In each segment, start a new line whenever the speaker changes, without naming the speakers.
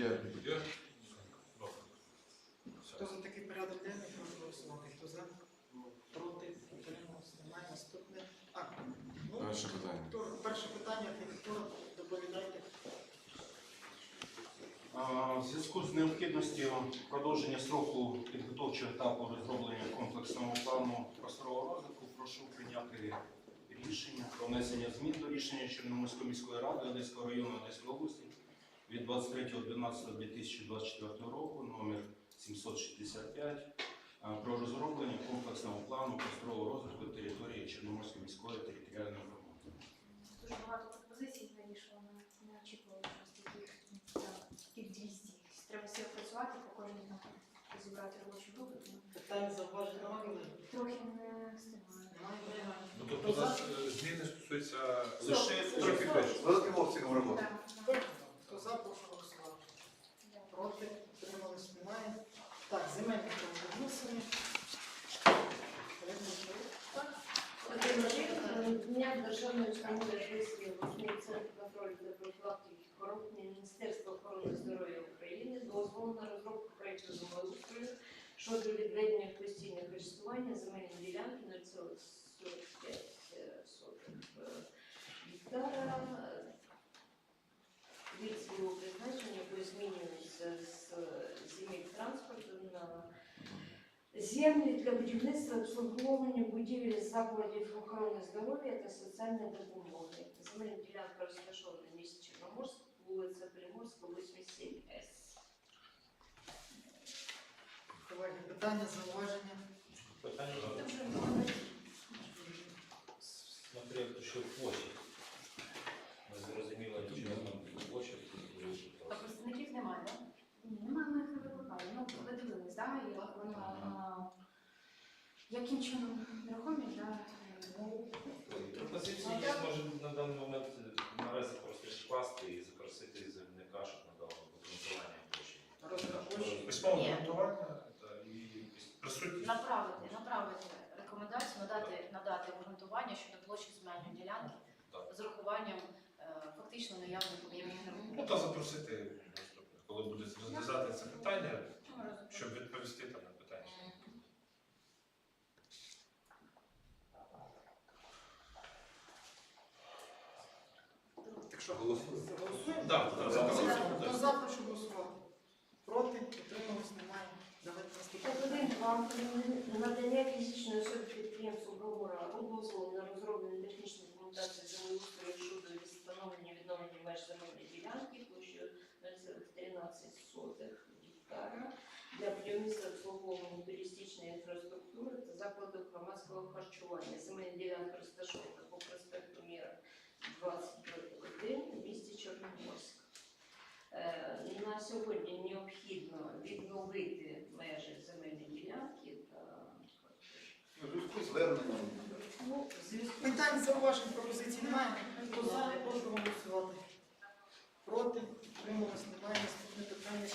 Є.
Є? Добре.
Хто за такий порядок денний, прошу голосувати. Хто за? Проти? Утримався? Немає. Наступне. А, ну,
Перше питання.
хто- перше питання архітектура. Доповідайте.
А, В зв'язку з необхідністю продовження строку підготовчого етапу розроблення комплексного плану просторового розвитку, прошу прийняти рішення про внесення змін до рішення Чорноморської міської ради Одеського району Одеської області від 23.12.2024 року номер 765 про розроблення комплексного плану просторового розвитку території Чорноморської міської територіальної громади.
Дуже багато пропозицій вийшло, не очікували, що таких, 200. Треба все опрацювати, по кожній там зібрати робочу групу.
Питання зауважень немає?
Трохи не встигаю.
Ну, тобто, у нас е, зміни стосуються
Лише
трохи
Великим обсягом роботи.
За, прошу голосувати. Проти? Утримались? Немає. Так, земельні правовідносини.
Дня державної установи Одеської обласний центр контролю та профілактики хвороб Міністерства охорони здоров'я України дозволу на розробку проєкту землеустрою щодо відведення в постійне користування земельної ділянки 0,45 гектара. Від свого призначення, якої змінюється з земель транспорту на Землі для будівництва обслуговування будівель закладів охорони здоров'я та соціальної допомоги. Земельна ділянка розташована в місті Чорноморськ, вулиця Приморська, 87 С.
Колеги, питання, зауваження.
Питання вже що площадь. Не зрозуміло, чи воно площадь.
А представників немає, так? Ні, немає, ми їх не викликали. Ну, ви дивились, так? Як воно, а, яким чином нерухомість, так?
Пропозиції є, може на даний момент наразі просто скласти і запросити заявника, щоб надав обґрунтування площі.
Ні.
обґрунтування та і присутність.
Направити, направити рекомендацію, надати, надати обґрунтування щодо площі земельної ділянки
Так.
з урахуванням е, фактично наявних об'ємів
Ну
нерухомості.
та запросити коли буде розглядати це питання, щоб відповісти там на питання.
Так що,
Голосуємо.
голосуємо?
Так, так, за пропозицію,
Хто
так.
за, прошу голосувати. Проти? Утримались? Немає. Давайте наступне
Один вам надання фізичної особи підприємцю Бровора дозволу на розроблення технічної документації землеустрою щодо встановлення відновлення меж земельної ділянки площею 0,13 гектара для будівництва обслуговування туристичної інфраструктури та закладів громадського харчування. Земельна ділянка розташована по проспекту Міра 21 в місті Чорноморськ. Е, На сьогодні необхідно відновити межі земельної ділянки та
У зв'язку з зверненням.
ну, зв'язку
Питань, зауважень, пропозицій немає. Хто за, прошу голосувати. Проти? Утримались? Немає. Наступне питання.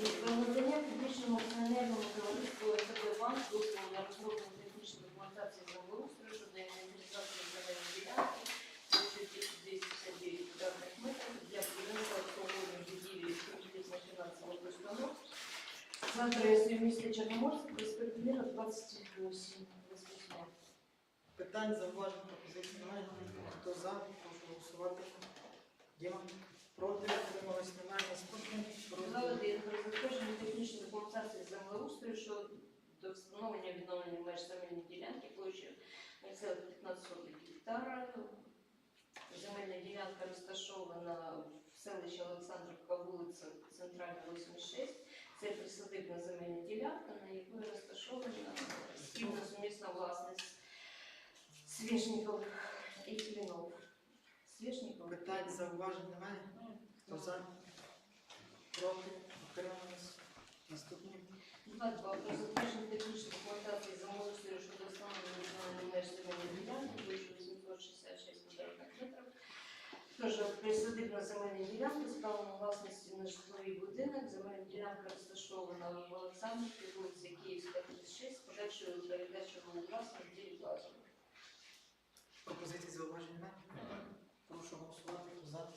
І про надання публічному акціонерному товариству СБ Банк дозволу на розроблення технічної документації землеустрою щодо інвентаризації земельної ділянки площею 259 квадратних метрів для будівництва обслуговування будівлі кредитно-фінансових установ за адресою міста Чорноморськ, проспект Міра 28.
Питань, зауважень, пропозицій немає. Хто за, прошу голосувати. Діма. Проти? Утримались? Немає. Наступне.
За один про затвердження технічної документації землеустрою щодо встановлення відновлення меж земельної ділянки площею 0,15 гектара. Земельна ділянка розташована в селищі Олександрівка, вулиця Центральна, 86. Це присадибна земельна ділянка, на якій розташована спільна сумісна власність Свішніков і Клінов. Свішніков.
Питань, зауважень немає? Хто за? Проти? Утримались? Наступний.
2.2. Про затвердження технічної документації замовлення щодо встановлення відновлення меж земельної ділянки площею 866 квадратних метрів. Тож присадибна земельна ділянка з правом власності на житловий будинок. Земельна ділянка розташована в Олександрівці, вулиці Київська, 36, з подальшою передачею у власність ділі плазу.
Пропозиції зауважень немає? Прошу голосувати. За?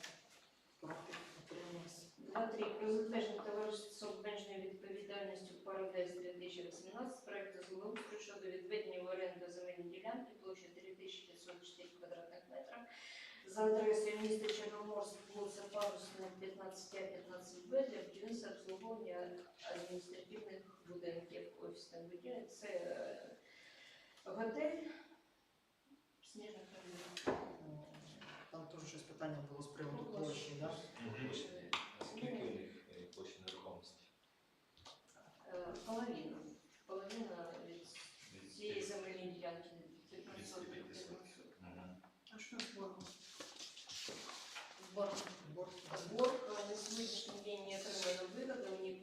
Проти? Утримались?
2.3. Про затвердження товариства з обмеженою відповідальністю Парадайз 2018 проекту землеустрою щодо відведення в оренду земельної ділянки площі 3504 квадратних метра за адресою міста Чорноморськ, вулиця Парусна, 15А, 15Б для будівництва обслуговування адміністративних будинків, офісних будівель. Це е, готель Сніжна Кароліна.
Там теж щось питання було з приводу площі, так?
Скільки у них е, площі нерухомості?
Е. Половина від
Від
цієї
цих
земельної ділянки 1500
250.
метрів.
Мгм.
А що з боргом?
Збор. Збор.
Сбор э, на сегодняшний день не отримано выгода, у них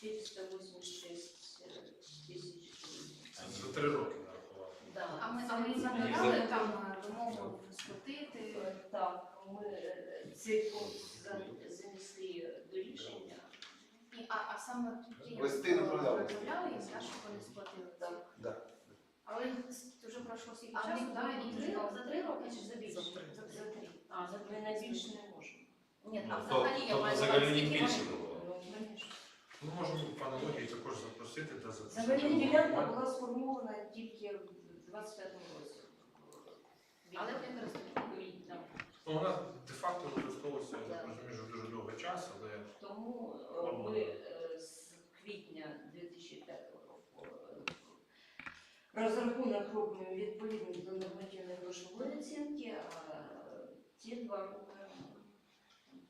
858, 486 э, тысяч.
За три роки нарахував.
Да.
А ми, а ми
ми
там вимогу сплатити.
Е, Так, ми е, цей пункт за- занесли до рішення.
І, а, а саме
Листи направляли.
направляли їм, да, щоб вони сплатили.
Так.
Да.
Але вже пройшло скільки
А
часу, да, і
і
три,
три-
за три роки чи за більше?
За три.
За
три.
А, за
Ми на більше не можемо.
Ні,
Ну,
а
то-
взагалі я
тобто
маю на
взагалі
увазі, скільки
більше
вони-
було?
Ну.
Ми можемо по аналогії також запросити та за
Земельна ділянка була сформована тільки в 25-му році.
Але не користуються.
Так.
Ну, вона де-факто використовується, я так розумію, вже дуже довгий час, але
Тому е, ми е, з квітня 2005 року е, розрахунок робимо відповідно до нормативної грошової оцінки, а ті два роки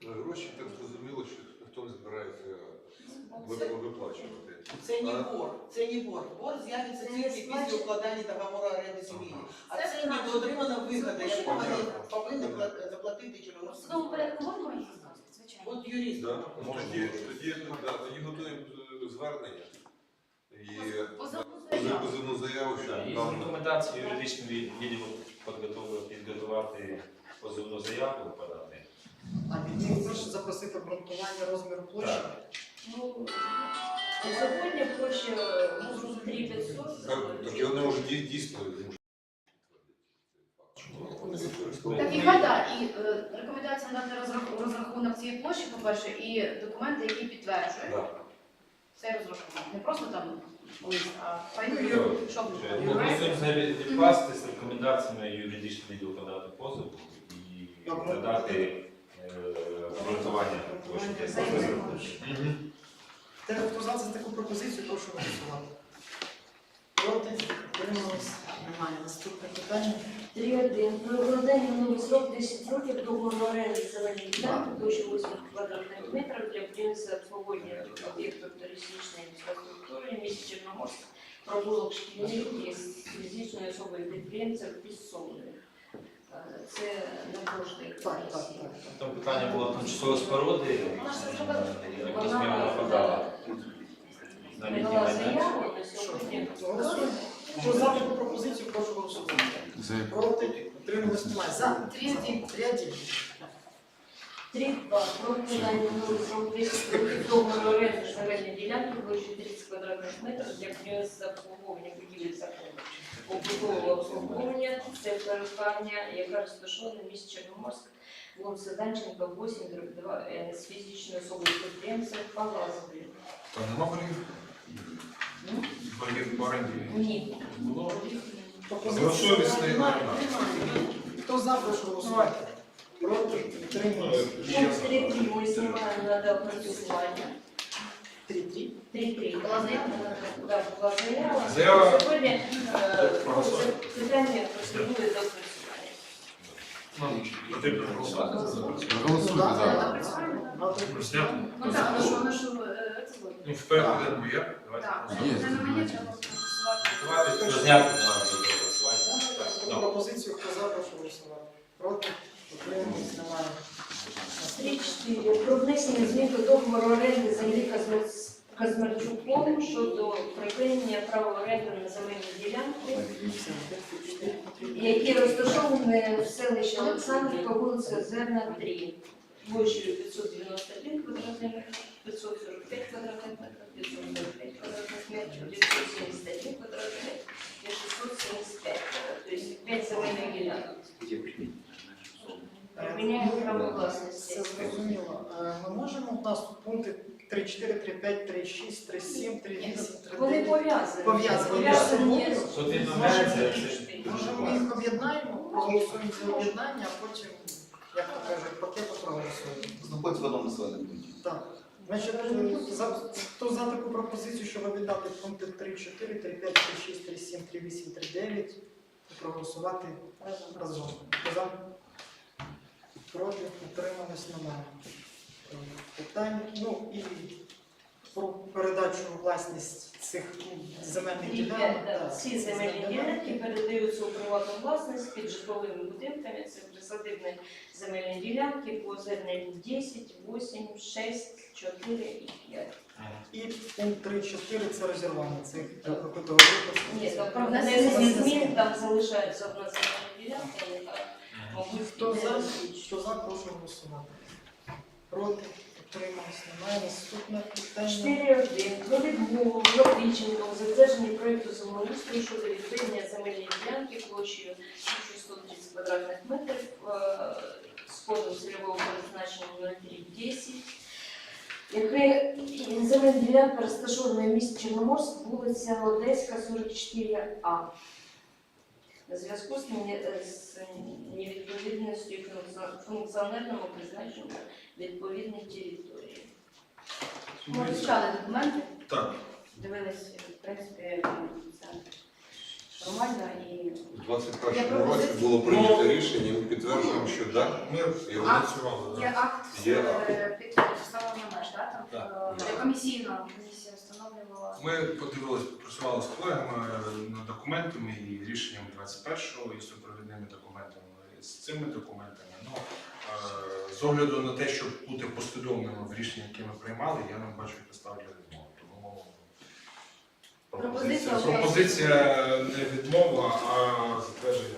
Гроші так зрозуміло, що ніхто не збирається
це-
виплачувати.
Це не бор, це не бор. Бор з'явиться тільки після укладання договору оренди землі. А
Це
це недоотримана вигода, яку вони повинні заплатити Чорноморському.
судовому порядку можна про сказати? Звичайно.
От юрист.
Да? Тоді, тоді, да, тоді готуємо е, звернення і
Позовну
позив-
заяву.
позивну заяву, що
Так, Є
там
рекомендації юридичної відділу підготовити, підготувати позовну заяву подати.
А від них теж запросити обґрунтування розміру площі.
Так.
Ну, на сьогодні площа ну, 3500.
так, так і вони можуть дій- дійсно
Так і хай, да, і е, рекомендація надати розрах- розрахунок цієї площі, по-перше, і документи, які підтверджують
Да.
цей розрахунок. Не просто там лист, а хай щоб
Пропонуємо взагалі відкласти з рекомендаціями юридичний відділ подати позов і надати е, обґрунтування площі.
Мгм.
Те, хто за таку пропозицію, прошу голосувати. Проти? Утримались? Немає. Наступне питання.
3.1. Про укладання новий срок 10 років договору оренди земельної ділянки площі 8 квадратних метрів для будівництва обслуговування об'єктів туристичної інфраструктури місті Чорноморськ, провулок шкільних із фізичною особою підприємця підсобної. Це на прошлій
Так, так,
комісії.
так. так.
Там питання було тимчасової споруди.
Вона ж зробила.
Я так вона подала. На літній
Подала
майданчик.
заяву на сьогодні.
Голосуємо. Хто за таку пропозицію, прошу голосувати. Проти? Утримались? Немає. За?
Три один.
Три один.
3.2. Про укладання новий срок 10 років договору оренди земельної ділянки площі 30 квадратних метрів для будівництва обслуговування будівель закону. Побудового обслуговування це перукарня, яка розташована в місті Чорноморськ, вулиця Данченка, 8, дроб 2, е, з фізичною особою підприємця Палазові.
Там нема боргів? Боргів по оренді
Ні.
було?
Пропозиції
Добросовісний
немає.
орендар.
Немає. Хто за, прошу голосувати. Проти? Утримались?
Пункт 3.3 ми знімаємо на доопрацювання.
Три три.
3.3.
Була заява?
Да, була заява.
Заява.
Сьогодні е, ну, це питання потребує доопрацювання.
Голосувати.
Голосуйте за.
Ну так, ну що, ну що, е, це буде.
Ну, в порядку денному є. Давайте
Так, це на мені треба проголосувати.
Давайте зняти на.
Таку пропозицію, хто за, прошу голосувати. Проти.
3.4. Про внесення змін до договору оренди землі Казмарчуком щодо припинення права оренди на земельні ділянки, які розташовані в селищі Олександрівка, вулиця Озерна, 3, площею 591 квадратний метр, 545 квадратних метрів, 545 квадратних метрів, 971 квадратний метр і 675 квадратних, тобто 5 земельних ділянок. Приміняємо право власності.
Це зрозуміло. Е, Ми можемо, у нас тут пункти 3, 4, 3, 5, 3, 6, 3, 7, 3, 8, 3,
Вони
9.
пов'язані.
Пов'язані.
Пов'язані.
Тут
Може, ми їх об'єднаємо, проголосуємо за об'єднання, а потім, як то кажуть, пакетом проголосуємо.
Знаходиться в одному населеному пункті.
Так. Значить, е, за, хто за таку пропозицію, щоб об'єднати пункти 3, 4, 3, 5, 3, 6, 3, 7, 3, 8, 3, 9, проголосувати разом. Хто за? Проти, утримались, немає. Е, Питань, ну і про передачу у власність цих ну, земельних ділянок. так,
да, Ці земельні ділянки передаються у приватну власність під житловими будинками. Це присадибні земельні ділянки по озерній 10, 8, 6, 4 і 5.
І пункт 3.4 це розірвання цих про.
Ні, там про внесення змін там залишається одна земельна ділянка, яка, мабуть,
Хто за, хто за, прошу голосувати. Проти, утримались, немає. Наступне питання.
4.1. Про відмову Лопіченко у затвердженні проєкту землеустрою щодо відведення земельної ділянки площею 1130 квадратних метрів е, з кодом цільового призначення 0310, яке земельна ділянка розташована в місті Чорноморськ, вулиця Одеська, 44А. Зв'язку з невідповідністю функціональному призначенню відповідної території.
Ми вивчали документи,
Так.
дивились, в принципі, це нормально і
У 21 році було прийнято рішення, ми підтверджуємо, що так,
Ми і
вони
голосували.
є акт
Є
е, меж, да? там е, де комісійно комісія встановлювала.
Ми подивилися, працювали з колегами над документами і рішенням 21-го, і супровідними документами, і з цими документами. Ну, е, з огляду на те, щоб бути послідовними в рішенні, яке ми приймали, я не бачу підстав для пропозиція,
Пропозиція
не відмова, а затвердження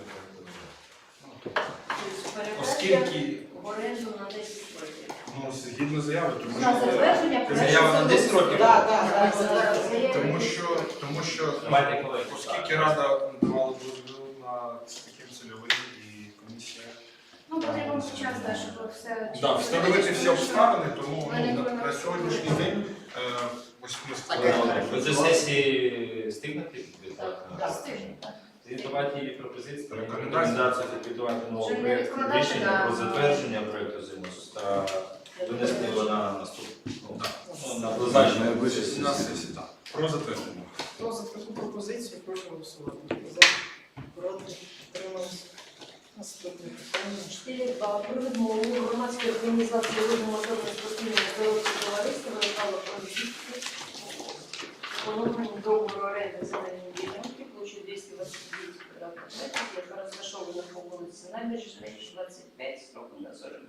Оскільки
в оренду на 10 років.
ну, згідно заяви, тому
На
що
затвердження
заява на 10 років.
Так, так, так.
тому що тому що
Давайте, колеги,
оскільки рада давала дозвіл на таким цільовим і комісія.
Ну, потрібно час, да, щоб все...
Да, встановити всі обставини, тому ну, на, на сьогоднішній день е, ми.
Ви до сесії.
Так.
Звітувати її пропозиції,
Рекомендації.
рекомендацію підготувати нового проєкту рішення про затвердження проєкту ЗИНОС та винести його на наступну, ну, на призначення
На сесії, так. Про затвердження.
Хто за таку пропозицію, прошу голосувати. За, проти, утримались. Наступне питання.
4.2. Про відмову громадської організації «Родина моторне 2025 строком на 40.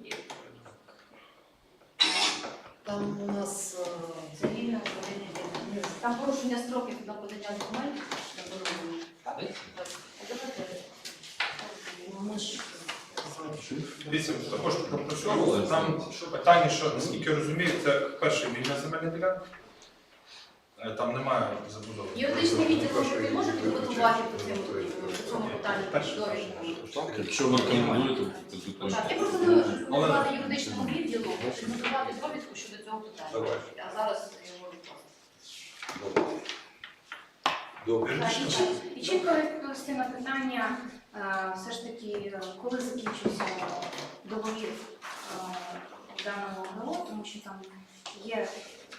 Там у нас
цивільне проведення. Там порушення строків на подання документів на дорогу.
Дивіться, також пропрацьовували. Там що питання, що наскільки я розумію, це перше вільна земельна ділянка. Е, Там немає забудови.
Юридичний відділ може він може підготувати по цьому по цьому питанню довідку.
Якщо ви рекомендуєте, то
Так, я пропоную рекомендувати юридичному відділу підготувати довідку щодо цього питання. А зараз його відкласти.
Добре.
І чим, і відповісти на питання, е, все ж таки, е, коли закінчився договір е, даного ГО, тому що там є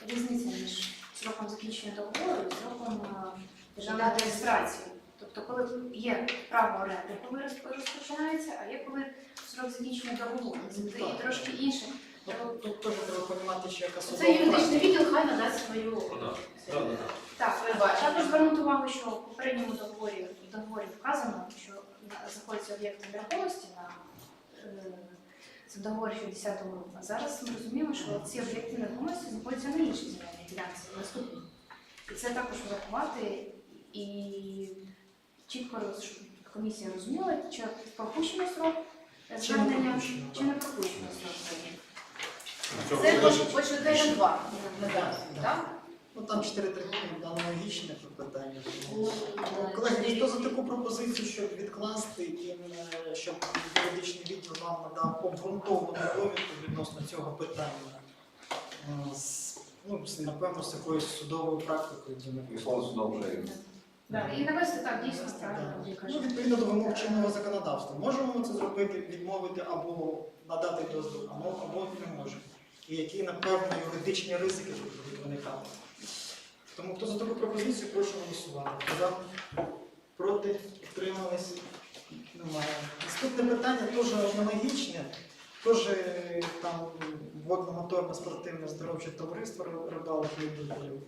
різниця між сроком закінчення договору і сроком е, державної реєстрації. Тобто, коли є право оренди, коли розпочинається, а є коли срок закінчення договору. Це і трошки інше.
Ну, Тут, теж треба розуміти, що яка
Це юридичний відділ, хай надасть свою.
Ну.
Так,
бачення.
також звернути увагу, що в попередньому договорі, в договорі вказано, що на- знаходяться об'єкти нерухомості на е, це в договорі 60-го року. А зараз ми розуміємо, що ці об'єкти нерухомості знаходяться на іншій земельній ділянці, наступній. І це також врахувати і чітко роз- комісія розуміла, чи пропущений срок звернення,
пропущено,
чи не пропущений срок звернення.
Це два.
Да.
Так?
Ну там 4 трибуни аналогічне питання.
Ну,
Колеги, хто за таку пропозицію, щоб відкласти і е, щоб юридичний відділ вам надав обґрунтовану довідку відносно цього питання? Е, з, Ну, з, напевно, з якоюсь судовою практикою. де ми-
І слово судом вже є.
Да, І навести так дійсно правильно,
Ну, відповідно до вимог чинного законодавства. Можемо ми це зробити, відмовити або надати дозвіл, або, або не можемо. І які, напевно, юридичні ризики будуть виникати. Тому хто за таку пропозицію, прошу голосувати. За? Проти? Підтримались? Немає. Наступне питання теж аналогічне. Теж е, там водно-моторне спортивне здоровче товариство рибалок любителів.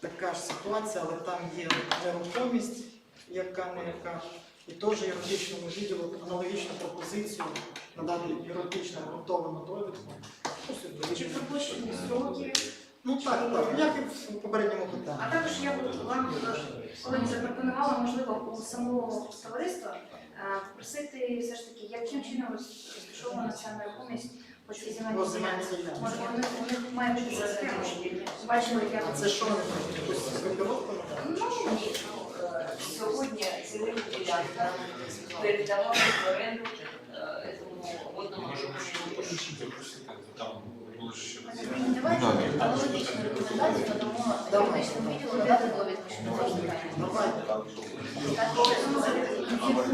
Така ж ситуація, але там є нерухомість, яка не яка. І теж юридичному відділу аналогічну пропозицію надати юридично готову довідку. Ну,
Чи пропущені строки.
Ну так, так, як і в попередньому
А
питанні.
також я б вам коли запропонувала, можливо, у самого товариства е, попросити все ж таки, яким чином роз- розташована ця нерухомість по цій земельній ділянці. Може, у них, у них має бути за схема. Бачили, як
А це що вони хочуть? Якусь групіровку?
Ну, ні, е, сьогодні земельна ділянка передавалася в оренду е, цьому водному
Може,
групі.
запросити, там було ще
Давайте аналогічну рекомендацію надамо юридичному відділу надати.
Давайте.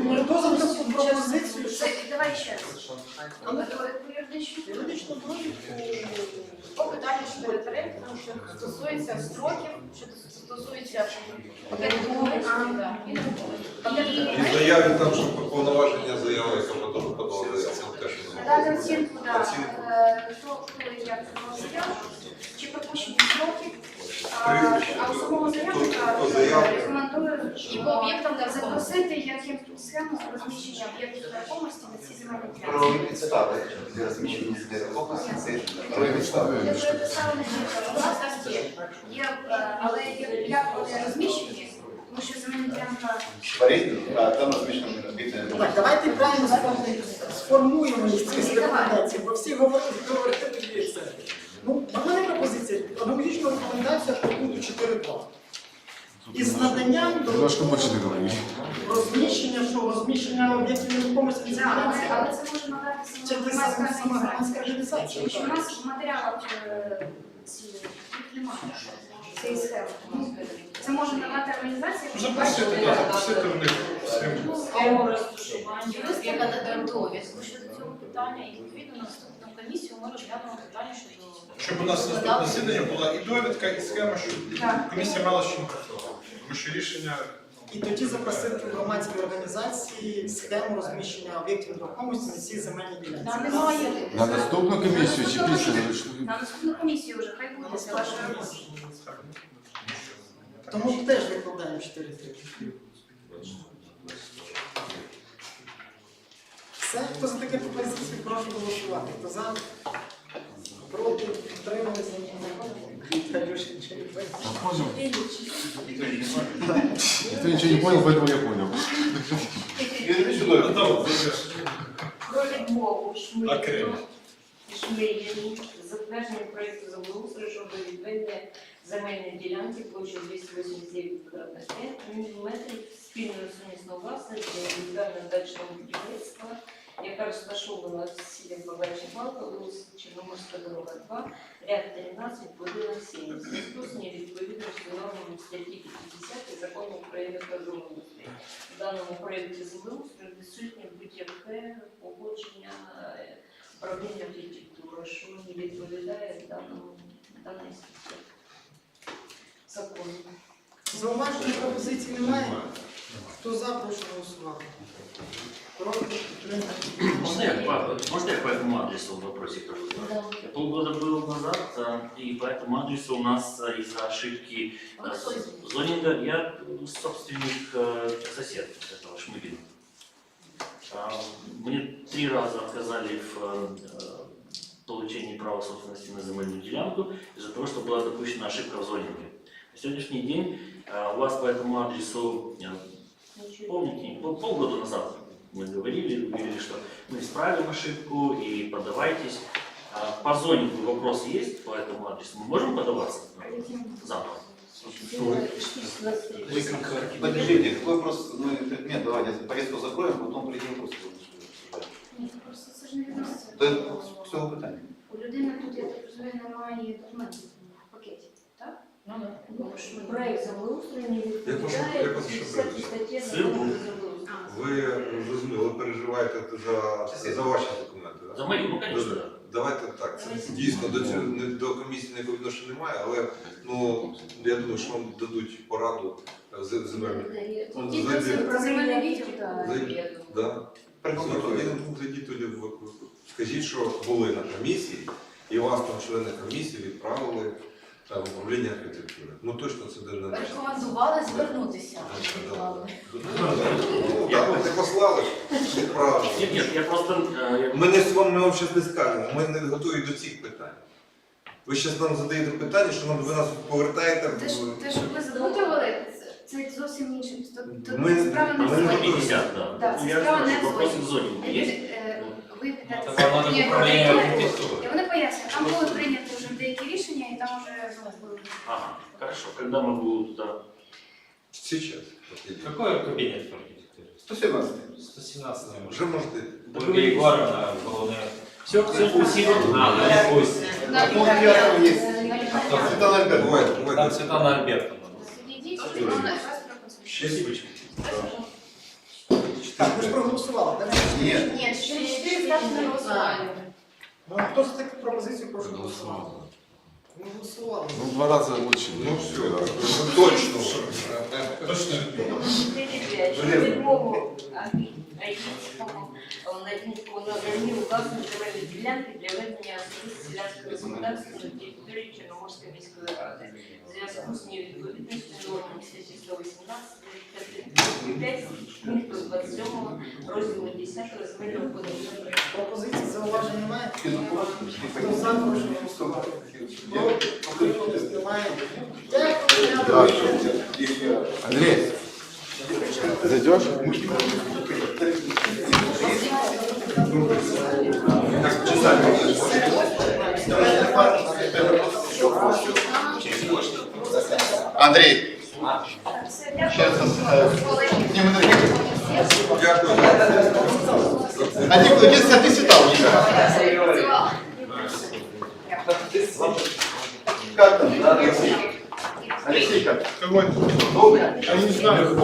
Ну,
Хто за таку пропозицію,
давай ще раз.
Ну, юридичну
По питанню щодо тарифу, що стосується строків, що стосується і
заяві там, що повноваження заяви, яка подала подала заяву, теж не
Надати оцінку, е, хто, хто як заяву, чи пропущені строки, а, у самого заявника
заявник?
рекомендую
І по об'єктам
запросити яким схему розміщення об'єктів нерухомості на цій земельній ділянці.
Підстави для розміщення нерухомості, це правові підстави.
Я вже писала на у нас так є. Е, але як вони розміщені, тому що земельна ділянка
Порідно, а там розміщено об'єкти.
Так, давайте правильно сформуємо- сформуємо їх ці рекомендації, бо всі говорять, і все. Ну, в мене пропозиція, аналогічна рекомендація по пункту 4.2. Із наданням
Немножко больше
до
договорили.
розміщення, що розміщення об'єктів нерухомості на
але,
ділянці.
але це може надати
Це
сама
саме сама громадська
організація.
організація.
Тому що в нас в матеріалах е, ці їх немає цієї схеми. Це може надати організація, яка
Запросити,
бачить,
так, запросити в них
розташування.
Юристи надати довідку щодо цього питання, і відповідно на наступну комісію ми розглянемо питання щодо
Щоб у нас наступне засідання була і довідка, і схема, щоб
Так.
комісія мала з чим працювати. Тому що рішення
І тоді запросити громадські організації схему розміщення об'єктів нерухомості на цій земельній ділянці.
Там немає.
На наступну комісію чи після?
На наступну комісію вже хай буде це ваша робота.
Тому теж викладаємо 4.3. Все, хто за таке пропозиції, прошу голосувати. Хто за? Проти?
Я. Никто ничего не понял, поэтому я понял.
Довідку.
Готово.
Про відмову
Окремо.
Шмирю затвердження проєкту землеустрою щодо відведення земельної ділянки площею 289 квадратних метрів спільної сумісної власності індивідуального дачного будівництва, яка розташована в селі Бабачі Балка, вулиця Чорноморська дорога 2, ряд 13, будинок 7. У зв'язку з невідповідністю нормам статті 50 закону України про землеустрій. В даному проєкті землеустрою відсутнє будь-яке погодження е, управління архітектури, що не відповідає даному даній статті закону.
Зауваження пропозицій немає? Хто за, прошу голосувати. Проти підтримати.
Можно я, по- можно я по этому адресу вопросик такой? Полгода был назад, а, и по этому адресу у нас а, из-за ошибки
А вы
а,
кто
с-
из-
зонинга, я собственник, э, сосед этого Шмыгина. А, Мне три раза отказали в э, получении права собственности на земельную делянку из-за того, что была допущена ошибка в зонинге. На сегодняшний день а, у вас по этому адресу, э, помните, пол- полгода назад мы говорили, говорили, что мы исправим ошибку и подавайтесь. А, По зонингу вопрос есть по этому адресу? Мы можем подаваться завтра?
Подождите, какой вопрос, ну, предмет, давайте повестку закроем, потом придем вопрос.
Ні, просто це ж не відноситься.
То
до-
есть, всього питання.
У людини тут, я так розумію, немає документів
Проект землеустрою не відповідає
я прошу, що
50 статті
Сир
закону
був.
про.
Ви зрозуміли, переживаєте за, за ваші документи, так?
За мои, ну конечно.
Добре. Давайте так. Це дійсно до цього не до комісії ніякого відношення немає, але ну я думаю, що вам дадуть пораду е, з- земельні. Ну,
Тільки
зайди.
це про земельний відділ, так.
Зайди.
Я думаю.
Да.
Приходьте.
тоді, зайдіть тоді в скажіть, що були на комісії, і вас там члени комісії відправили там в управління архітектури. Ну точно це де не.
Рекомендували звернутися.
Ну так, не послали.
Нет, нет, я просто... я-
Ми не з вами ми вам не скажемо, ми не готові до цих питань. Ви зараз нам задаєте питання, що нам ви нас повертаєте
Те, що, те, що ви запитували, це, це зовсім інше. Тут, тут
Ми-
справа не в
не
зоні.
готові.
50, да.
Да,
Ну,
це
я
справа не в
вопросы
зоні.
в
Е, е, Ви
Ну,
питаєте,
так в
архітектури, і вони пояснюють, там були прийняті вже деякі рішення, там вже ну, були.
Ага, хорошо. Когда могу туда?
Сейчас.
Какой кабинет в архитектуре?
117.
117 наверное.
Вже можете.
Ольга Егоровна, головная. Все, все, спасибо. А, ну, пусть.
На
Ну, я там есть.
лікарня.
Світлана Альбертовна.
Бувайте,
Там
бувайте.
Светлана Альбертовна.
Підійдіть, і вона вас проконсультує.
Спасибо.
Так, ви ж проголосували, так?
Ні.
Ні, ще чотири ставки на голосування.
Ну, а хто за таку пропозицію, прошу голосувати. Ви голосували.
Ну, два рази лучше.
Ну все, ну, точно.
Точно.
Щодо відмову Аїцькому на наданні власної земельної ділянки для ведення особисто селянського господарства на території Чорноморської міської ради. В зв'язку з невідповідністю норм статті 118 5 пункту 27 розділу 10 земельного кодексу.
Пропозиції зауважень немає? Хто за, прошу голосувати. Проти, підтримались, немає. Дякую.
Андрей, зайдешь?
Так, часами. Андрей, сейчас не
Дякую.
Один, единственное, ты ти сідав. Как там? Алексей, как? Добрый? Я не знаю.